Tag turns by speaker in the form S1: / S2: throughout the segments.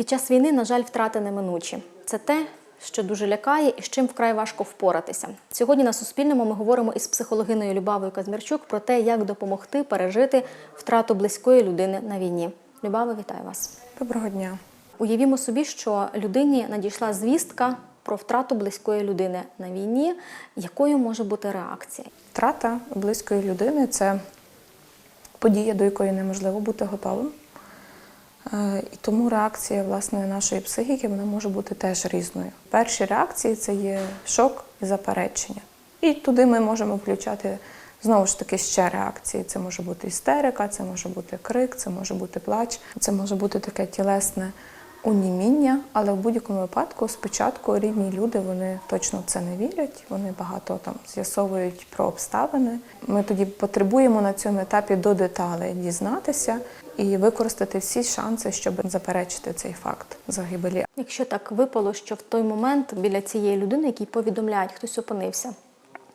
S1: Під час війни, на жаль, втрати неминучі. Це те, що дуже лякає і з чим вкрай важко впоратися. Сьогодні на Суспільному ми говоримо із психологиною Любавою Казмірчук про те, як допомогти пережити втрату близької людини на війні. Любава, вітаю вас.
S2: Доброго дня.
S1: Уявімо собі, що людині надійшла звістка про втрату близької людини на війні. Якою може бути реакція?
S2: Втрата близької людини це подія, до якої неможливо бути готовим. Е, І тому реакція власне нашої психіки вона може бути теж різною. Перші реакції це є шок і заперечення. І туди ми можемо включати знову ж таки ще реакції. Це може бути істерика, це може бути крик, це може бути плач, це може бути таке тілесне уніміння, але в будь-якому випадку спочатку рідні люди вони точно в це не вірять. Вони багато там з'ясовують про обставини. Ми тоді потребуємо на цьому етапі до деталей дізнатися і використати всі шанси, щоб заперечити цей факт загибелі.
S1: Якщо так випало, що в той момент біля цієї людини, який повідомляють, хтось опинився.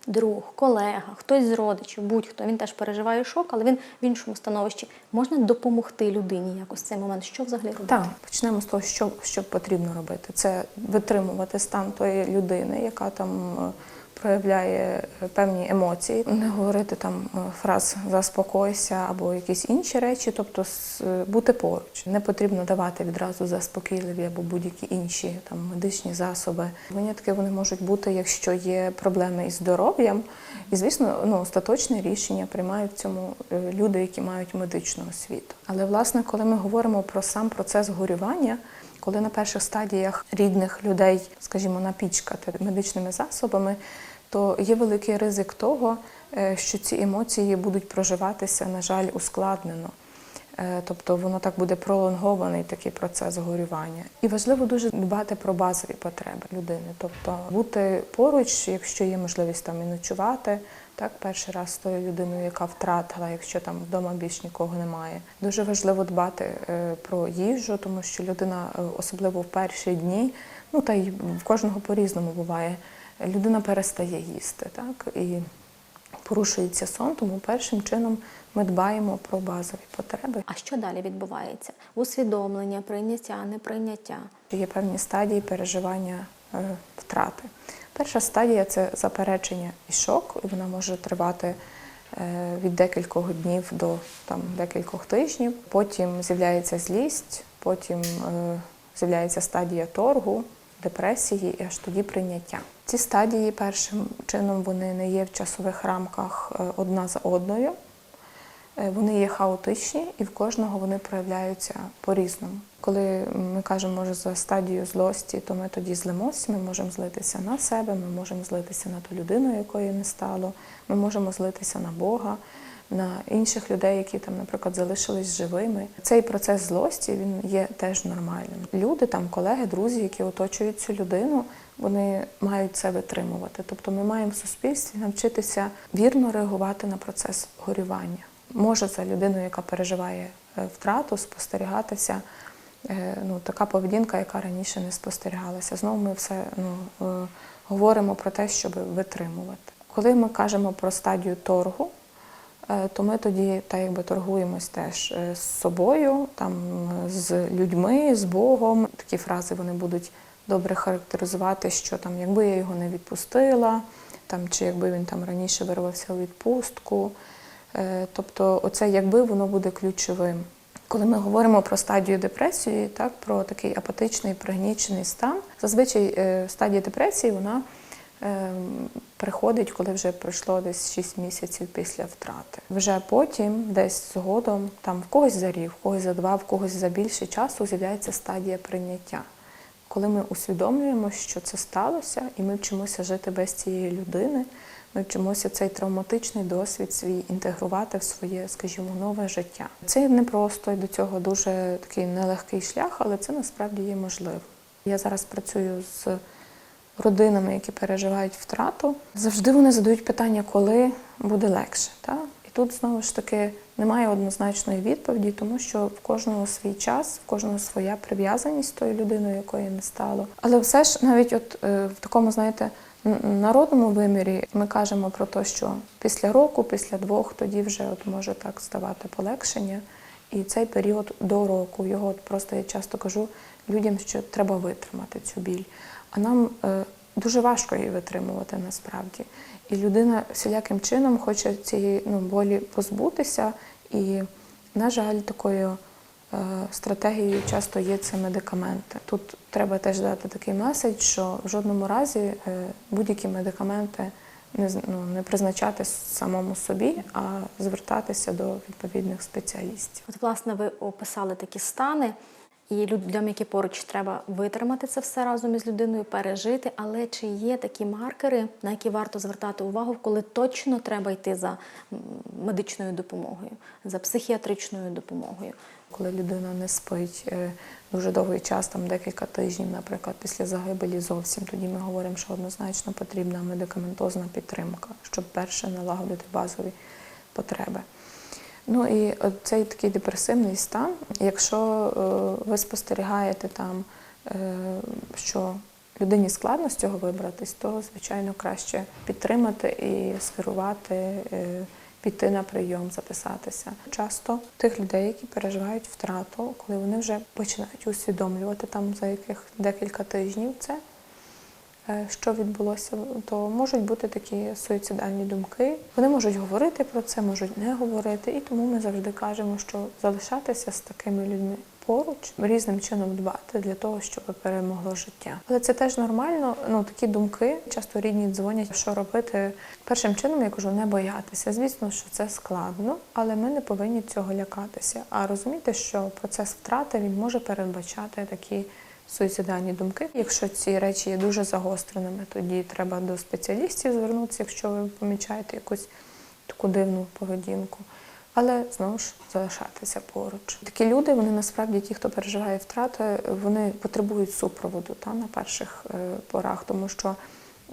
S1: Друг, колега, хтось з родичів, будь-хто він теж переживає шок, але він в іншому становищі. Можна допомогти людині якось в цей момент. Що взагалі робити?
S2: Так, почнемо з того, що, що потрібно робити. Це витримувати стан тої людини, яка там е, проявляє е, певні емоції, не говорити там е, фраз заспокойся або якісь інші речі, тобто е, бути поруч. Не потрібно давати відразу заспокійливі або будь-які інші там медичні засоби. Винятки вони можуть бути, якщо є проблеми із здоров'ям. І звісно, ну остаточне рішення приймають цьому люди, які мають медичну освіту. Але власне, коли ми говоримо про сам процес горювання, коли на перших стадіях рідних людей, скажімо, напічкати медичними засобами, то є великий ризик того, е, що ці емоції будуть проживатися, на жаль, ускладнено. Е, Тобто воно так буде пролонгований такий процес горювання. І важливо дуже дбати про базові потреби людини, тобто бути поруч, якщо є можливість там і ночувати. Так, перший раз з тою людиною, яка втратила, якщо там вдома більш нікого немає. Дуже важливо дбати е, про їжу, тому що людина, е, особливо в перші дні, ну та й в кожного по-різному буває. Людина перестає їсти, так і порушується сон, тому першим чином ми дбаємо про базові потреби.
S1: А що далі відбувається? Усвідомлення, прийняття, неприйняття.
S2: Є певні стадії переживання е, втрати. Перша стадія це заперечення і шок, і вона може тривати е, від декількох днів до там, декількох тижнів. Потім з'являється злість, потім е, з'являється стадія торгу, депресії і аж тоді прийняття. Ці стадії першим чином вони не є в часових рамках е, одна за одною. Е, Вони є хаотичні і в кожного вони проявляються по-різному. Коли ми кажемо може, за стадію злості, то ми тоді злимося, ми можемо злитися на себе, ми можемо злитися на ту людину, якої не стало, ми можемо злитися на Бога, на інших людей, які там, наприклад, залишились живими. Цей процес злості він є теж нормальним. Люди, там, колеги, друзі, які оточують цю людину, вони мають це витримувати. Тобто ми маємо в суспільстві навчитися вірно реагувати на процес горювання може за людиною, яка переживає е, втрату, спостерігатися е, ну, така поведінка, яка раніше не спостерігалася. Знову ми все ну, е, говоримо про те, щоб витримувати. Коли ми кажемо про стадію торгу, то ми тоді так якби торгуємось теж з собою, там, з людьми, з Богом. Такі фрази вони будуть добре характеризувати, що там, якби я його не відпустила, там, чи якби він там раніше вирвався у відпустку. Е, Тобто, оце якби воно буде ключовим. Коли ми говоримо про стадію депресії, так про такий апатичний пригнічений стан, зазвичай е, стадія депресії вона е, приходить, коли вже пройшло десь 6 місяців після втрати. Вже потім, десь згодом, там в когось за рік, в когось за два, в когось за більше часу з'являється стадія прийняття. Коли ми усвідомлюємо, що це сталося, і ми вчимося жити без цієї людини, ми вчимося цей травматичний досвід свій інтегрувати в своє, скажімо, нове життя. Це непросто і до цього дуже такий нелегкий шлях, але це насправді є можливо. Я зараз працюю з родинами, які переживають втрату. Завжди вони задають питання, коли буде легше. Так? І тут знову ж таки немає однозначної відповіді, тому що в кожного свій час, в кожного своя прив'язаність з тою людиною, якої не стало. Але все ж навіть от е, в такому, знаєте, народному вимірі ми кажемо про те, що після року, після двох, тоді вже от може так ставати полегшення. І цей період до року його от просто я часто кажу людям, що треба витримати цю біль. А нам е, дуже важко її витримувати насправді. І людина всіляким чином хоче цієї ну, болі позбутися. І, на жаль, такою стратегією часто є це медикаменти. Тут треба теж дати такий меседж, що в жодному разі е, будь-які медикаменти не, ну, не призначати самому собі, а звертатися до відповідних спеціалістів.
S1: От, власне, ви описали такі стани, і людям, які поруч треба витримати це все разом із людиною, пережити. Але чи є такі маркери, на які варто звертати увагу, коли точно треба йти за медичною допомогою, за психіатричною допомогою?
S2: Коли людина не спить е, дуже довгий час, там декілька тижнів, наприклад, після загибелі зовсім, тоді ми говоримо, що однозначно потрібна медикаментозна підтримка, щоб перше налагодити базові потреби. Ну і цей такий депресивний стан, якщо е, ви спостерігаєте там, е, що людині складно з цього вибратись, то звичайно краще підтримати і скерувати, піти на прийом, записатися. Часто тих людей, які переживають втрату, коли вони вже починають усвідомлювати там за яких декілька тижнів це, е, що відбулося, то можуть бути такі суїцидальні думки. Вони можуть говорити про це, можуть не говорити, і тому ми завжди кажемо, що залишатися з такими людьми поруч, різним чином дбати для того, щоб перемогло життя. Але це теж нормально. Ну такі думки часто рідні дзвонять, що робити. Першим чином я кажу, не боятися. Звісно, що це складно, але ми не повинні цього лякатися. А розуміти, що процес втрати він може передбачати такі суїцидальні думки. Якщо ці речі є дуже загостреними, тоді треба до спеціалістів звернутися, якщо ви помічаєте якусь таку дивну поведінку. Але знову ж залишатися поруч. Такі люди, вони насправді ті, хто переживає втрати, вони потребують супроводу та, на перших е, порах, тому що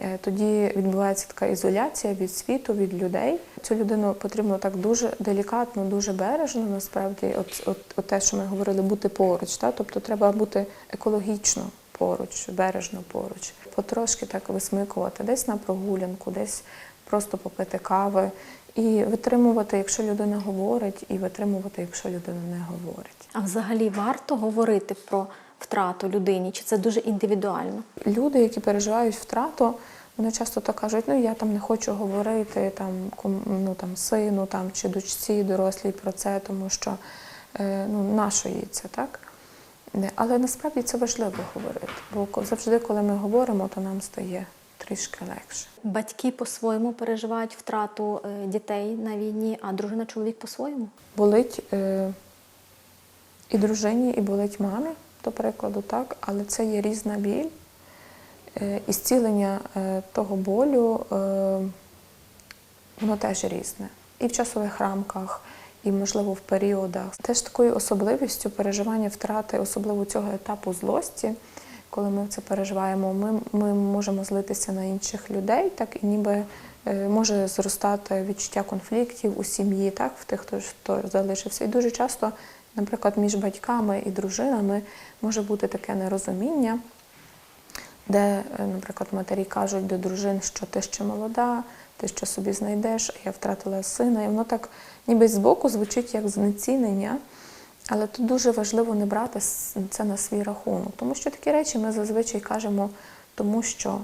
S2: е, тоді відбувається така ізоляція від світу, від людей. Цю людину потрібно так дуже делікатно, дуже бережно. Насправді, от, от, от те, що ми говорили, бути поруч. Та? Тобто треба бути екологічно поруч, бережно поруч, потрошки так висмикувати, десь на прогулянку, десь просто попити кави. І витримувати, якщо людина говорить, і витримувати, якщо людина не говорить.
S1: А взагалі варто говорити про втрату людині, чи це дуже індивідуально?
S2: Люди, які переживають втрату, вони часто так кажуть, ну я там не хочу говорити там, ну, там, сину там, чи дочці дорослій про це, тому що е, ну, нащо їй це, так? Але насправді це важливо говорити, бо завжди, коли ми говоримо, то нам стає трішки легше.
S1: Батьки по-своєму переживають втрату е, дітей на війні, а дружина чоловік по-своєму.
S2: болить е, і дружині, і болить мамі, до прикладу, так, але це є різна біль. Е, і зцілення е, того болю, е, воно теж різне. І в часових рамках, і, можливо, в періодах. Теж такою особливістю переживання втрати, особливо цього етапу злості, коли ми це переживаємо, ми, ми можемо злитися на інших людей, так і ніби е, може зростати відчуття конфліктів у сім'ї, так, в тих, хто, хто залишився. І дуже часто, наприклад, між батьками і дружинами може бути таке нерозуміння, де, е, наприклад, матері кажуть до дружин, що ти ще молода, ти що собі знайдеш, я втратила сина. І воно так ніби збоку звучить як знецінення. Але тут дуже важливо не брати це на свій рахунок, тому що такі речі ми зазвичай кажемо, тому що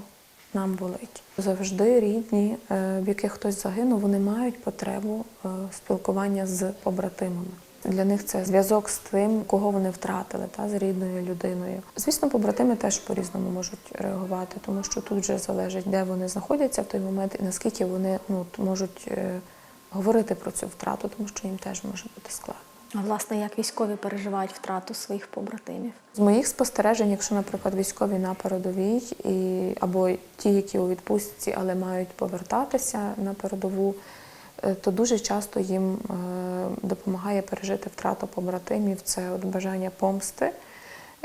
S2: нам болить. Завжди рідні, е, в яких хтось загинув, вони мають потребу е, спілкування з побратимами. Для них це зв'язок з тим, кого вони втратили, та з рідною людиною. Звісно, побратими теж по-різному можуть реагувати, тому що тут вже залежить, де вони знаходяться в той момент і наскільки вони ну, можуть е, говорити про цю втрату, тому що їм теж може бути складно.
S1: Власне, як військові переживають втрату своїх побратимів?
S2: З моїх спостережень, якщо, наприклад, військові на передовій, і, або ті, які у відпустці, але мають повертатися на передову, е, то дуже часто їм е, допомагає пережити втрату побратимів, це от бажання помсти.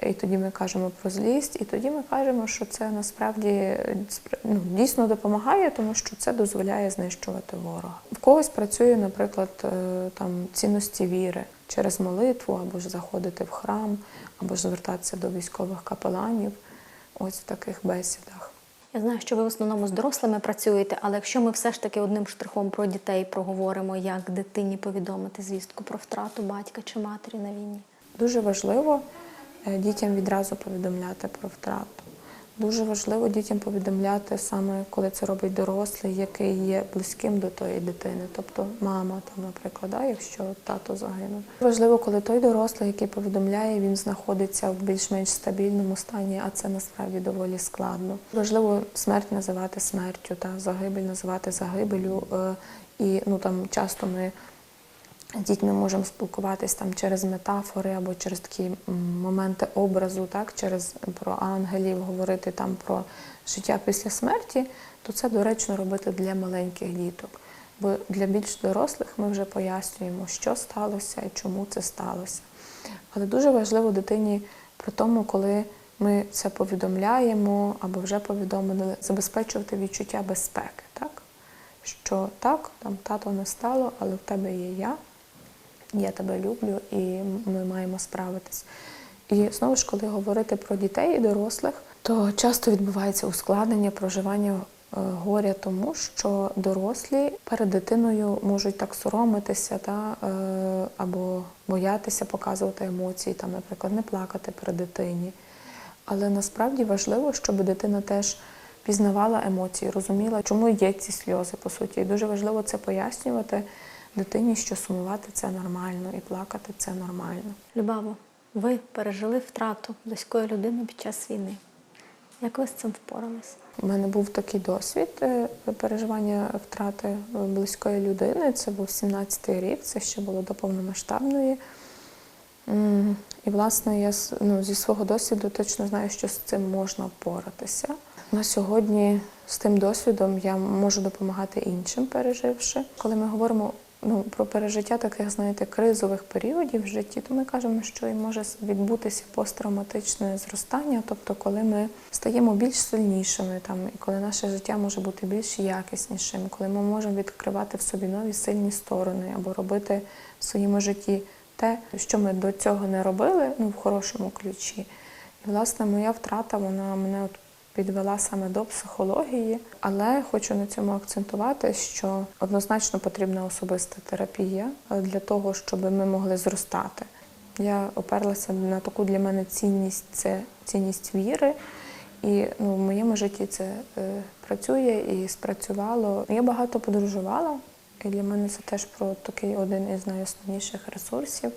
S2: І тоді ми кажемо про злість, і тоді ми кажемо, що це насправді е, ну, дійсно допомагає, тому що це дозволяє знищувати ворога. В когось працює, наприклад, там цінності віри через молитву, або ж заходити в храм, або ж звертатися до військових капеланів. Ось в таких бесідах.
S1: Я знаю, що ви в основному з дорослими працюєте, але якщо ми все ж таки одним штрихом про дітей проговоримо, як дитині повідомити звістку про втрату батька чи матері на війні.
S2: Дуже важливо е, дітям відразу повідомляти про втрату. Дуже важливо дітям повідомляти саме, коли це робить дорослий, який є близьким до тої дитини, тобто мама, там, наприклад, да, якщо тато загинув. Важливо, коли той дорослий, який повідомляє, він знаходиться в більш-менш стабільному стані, а це насправді доволі складно. Важливо смерть називати смертю, та загибель називати загибелю. е, І ну там часто ми з дітьми можемо спілкуватись там через метафори або через такі моменти образу, так, через про ангелів, говорити там про життя після смерті, то це доречно робити для маленьких діток. Бо для більш дорослих ми вже пояснюємо, що сталося і чому це сталося. Але дуже важливо дитині при тому, коли ми це повідомляємо або вже повідомили, забезпечувати відчуття безпеки, так? Що так, там тато не стало, але в тебе є я, я тебе люблю і ми маємо справитись. І знову ж, коли говорити про дітей і дорослих, то часто відбувається ускладнення проживання е, горя, тому що дорослі перед дитиною можуть так соромитися та, е, або боятися показувати емоції, там, наприклад, не плакати при дитині. Але насправді важливо, щоб дитина теж пізнавала емоції, розуміла, чому є ці сльози, по суті. І дуже важливо це пояснювати дитині, що сумувати це нормально і плакати це нормально.
S1: Любаво, ви пережили втрату близької людини під час війни. Як ви з цим впорались?
S2: У мене був такий досвід е, переживання втрати близької людини. Це був 17-й рік, це ще було до повномасштабної. І, власне, я ну, зі свого досвіду точно знаю, що з цим можна впоратися. На сьогодні з тим досвідом я можу допомагати іншим, переживши. Коли ми говоримо ну, про пережиття таких, знаєте, кризових періодів в житті, то ми кажемо, що і може відбутися посттравматичне зростання, тобто коли ми стаємо більш сильнішими, там, і коли наше життя може бути більш якіснішим, коли ми можемо відкривати в собі нові сильні сторони або робити в своєму житті те, що ми до цього не робили, ну, в хорошому ключі. І, власне, моя втрата, вона мене от підвела саме до психології, але хочу на цьому акцентувати, що однозначно потрібна особиста терапія е, для того, щоб ми могли зростати. Я оперлася на таку для мене цінність це цінність віри. І ну, в моєму житті це е, працює і спрацювало. Я багато подорожувала, і для мене це теж про такий один із найосновніших ресурсів.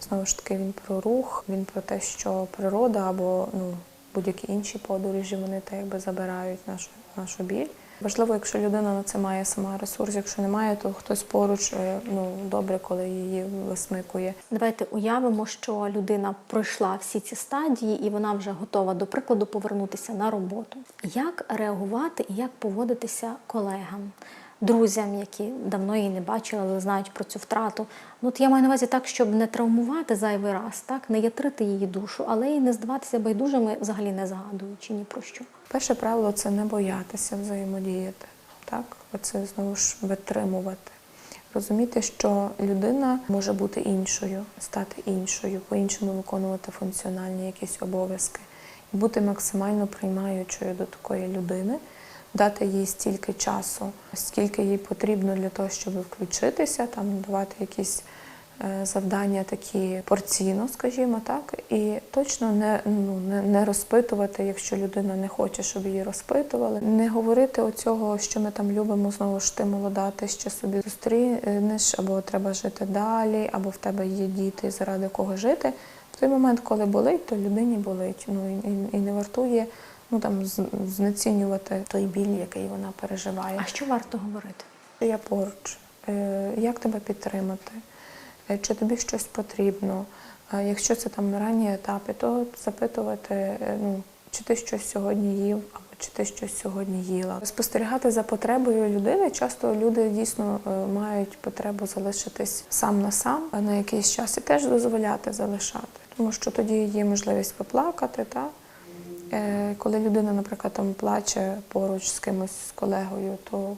S2: Знову ж таки, він про рух, він про те, що природа або ну, будь-які інші подорожі, вони так якби забирають нашу, нашу біль. Важливо, якщо людина на це має сама ресурс, якщо немає, то хтось поруч е, ну, добре, коли її висмикує.
S1: Давайте уявимо, що людина пройшла всі ці стадії і вона вже готова, до прикладу, повернутися на роботу. Як реагувати і як поводитися колегам, друзям, які давно її не бачили, але знають про цю втрату? Ну, от я маю на увазі так, щоб не травмувати зайвий раз, так не ятрити її душу, але й не здаватися байдужими, взагалі не згадуючи ні про що.
S2: Перше правило це не боятися взаємодіяти. Так? Оце знову ж витримувати. Розуміти, що людина може бути іншою, стати іншою, по-іншому виконувати функціональні якісь обов'язки, і бути максимально приймаючою до такої людини, дати їй стільки часу, скільки їй потрібно для того, щоб включитися, там давати якісь е, завдання такі порційно, скажімо так, і точно не, ну, не, не розпитувати, якщо людина не хоче, щоб її розпитували. Не говорити оцього, що ми там любимо, знову ж ти молода, ти ще собі зустрінеш, або треба жити далі, або в тебе є діти, заради кого жити. В той момент, коли болить, то людині болить. Ну і, і, і не вартує ну там знецінювати той біль, який вона переживає.
S1: А що варто говорити?
S2: Я поруч. Е, Як тебе підтримати? Е, Чи тобі щось потрібно? Е, Якщо це там на ранні етапі, то запитувати, ну, чи ти щось сьогодні їв, або чи ти щось сьогодні їла. Спостерігати за потребою людини. Часто люди дійсно мають потребу залишитись сам на сам на якийсь час і теж дозволяти залишати, тому що тоді є можливість поплакати. Та? Е, Коли людина, наприклад, там плаче поруч з кимось з колегою, то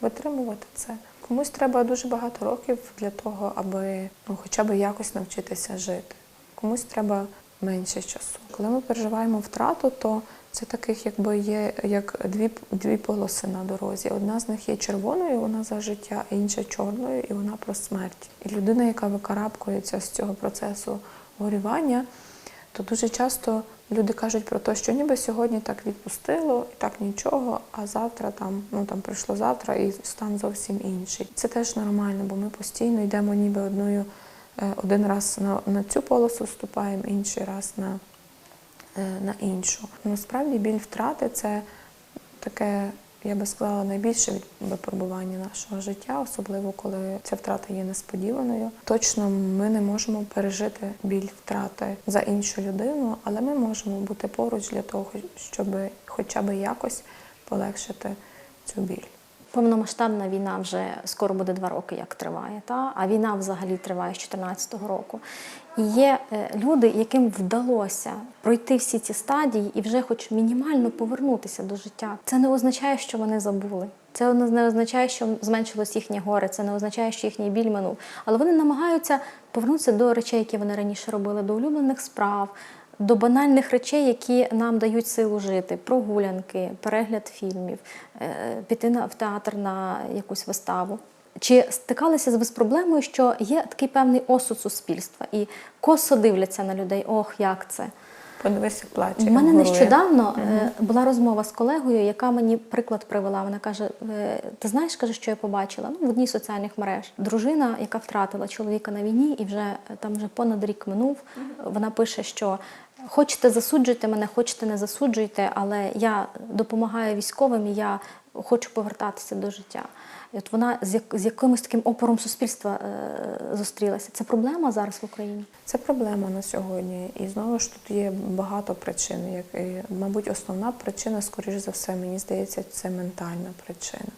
S2: витримувати це. Комусь треба дуже багато років для того, аби ну, хоча б якось навчитися жити. Комусь треба менше часу. Коли ми переживаємо втрату, то це таких якби є як дві, дві полоси на дорозі. Одна з них є червоною, вона за життя, а інша чорною, і вона про смерть. І людина, яка викарабкується з цього процесу горювання, то дуже часто люди кажуть про те, що ніби сьогодні так відпустило, і так нічого, а завтра там, ну там прийшло завтра, і стан зовсім інший. Це теж нормально, бо ми постійно йдемо ніби одною, е, один раз на, на цю полосу вступаємо, інший раз на, е, на іншу. Насправді біль втрати це таке, я би сказала, найбільше від- випробування нашого життя, особливо коли ця втрата є несподіваною. Точно ми не можемо пережити біль втрати за іншу людину, але ми можемо бути поруч для того, щоб хоча б якось полегшити цю біль.
S1: Повномасштабна війна вже скоро буде два роки, як триває. Та? А війна взагалі триває з 2014 року. І є е, люди, яким вдалося пройти всі ці стадії і вже хоч мінімально повернутися до життя. Це не означає, що вони забули. Це не означає, що зменшилось їхнє горе, це не означає, що їхній біль минув. Але вони намагаються повернутися до речей, які вони раніше робили, до улюблених справ, до банальних речей, які нам дають силу жити: прогулянки, перегляд фільмів, е, піти в театр на якусь виставу. Чи стикалися ви з проблемою, що є такий певний осуд суспільства і косо дивляться на людей? Ох, як це?
S2: Подивися, плаче.
S1: У мене нещодавно е, була розмова з колегою, яка мені приклад привела. Вона каже: е, Ти знаєш, каже, що я побачила ну, в одній з соціальних мереж. Дружина, яка втратила чоловіка на війні, і вже там вже понад рік минув. Вона пише, що хочете засуджуйте мене, хочете не засуджуйте, але я допомагаю військовим, і я хочу повертатися до життя. І от вона з, як, з якимось таким опором суспільства е, зустрілася. Це проблема зараз в Україні.
S2: Це проблема на сьогодні. І знову ж тут є багато причин. Як, мабуть, основна причина, скоріш за все, мені здається, це ментальна причина.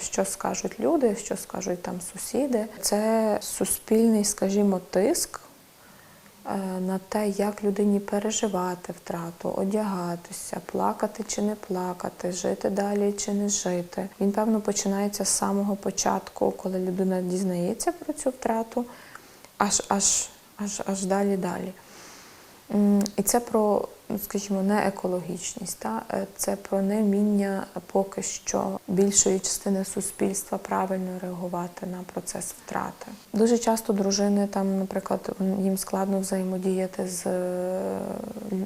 S2: Що скажуть люди, що скажуть там сусіди, це суспільний, скажімо, тиск на те, як людині переживати втрату, одягатися, плакати чи не плакати, жити далі чи не жити. Він, певно, починається з самого початку, коли людина дізнається про цю втрату, аж аж, аж, аж далі далі. І це про, скажімо, не екологічність, та? е, це про невміння поки що більшої частини суспільства правильно реагувати на процес втрати. Дуже часто дружини там, наприклад, їм складно взаємодіяти з е,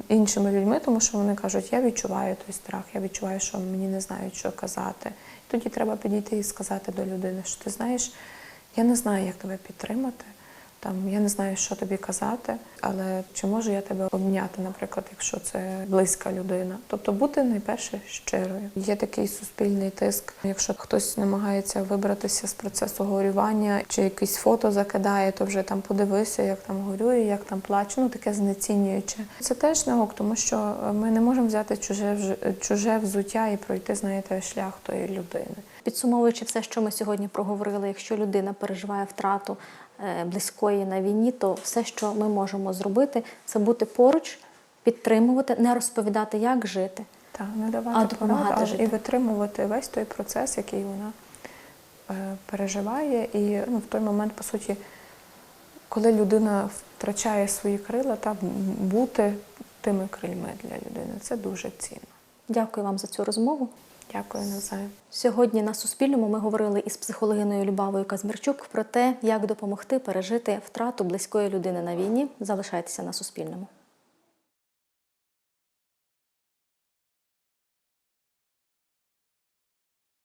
S2: іншими людьми, тому що вони кажуть, я відчуваю той страх, я відчуваю, що мені не знають, що казати. Тоді треба підійти і сказати до людини, що ти знаєш, я не знаю, як тебе підтримати. Там я не знаю, що тобі казати, але чи можу я тебе обняти, наприклад, якщо це близька людина. Тобто бути найперше щирою. Є такий суспільний тиск. Якщо хтось намагається вибратися з процесу горювання, чи якесь фото закидає, то вже там подивися, як там горює, як там плаче. Ну таке знецінююче. Це теж не ок, тому що ми не можемо взяти чуже чуже взуття і пройти, знаєте, шлях тої людини.
S1: Підсумовуючи все, що ми сьогодні проговорили, якщо людина переживає втрату близької на війні, то все, що ми можемо зробити, це бути поруч, підтримувати, не розповідати, як жити.
S2: Так, не давати
S1: А допомагати
S2: порад,
S1: жити.
S2: і витримувати весь той процес, який вона е, переживає. І ну, в той момент, по суті, коли людина втрачає свої крила, та бути тими крильми для людини. Це дуже цінно.
S1: Дякую вам за цю розмову.
S2: Дякую навзаєм.
S1: Сьогодні на Суспільному ми говорили із психологиною Любавою Казмірчук про те, як допомогти пережити втрату близької людини на війні. Залишайтеся на Суспільному.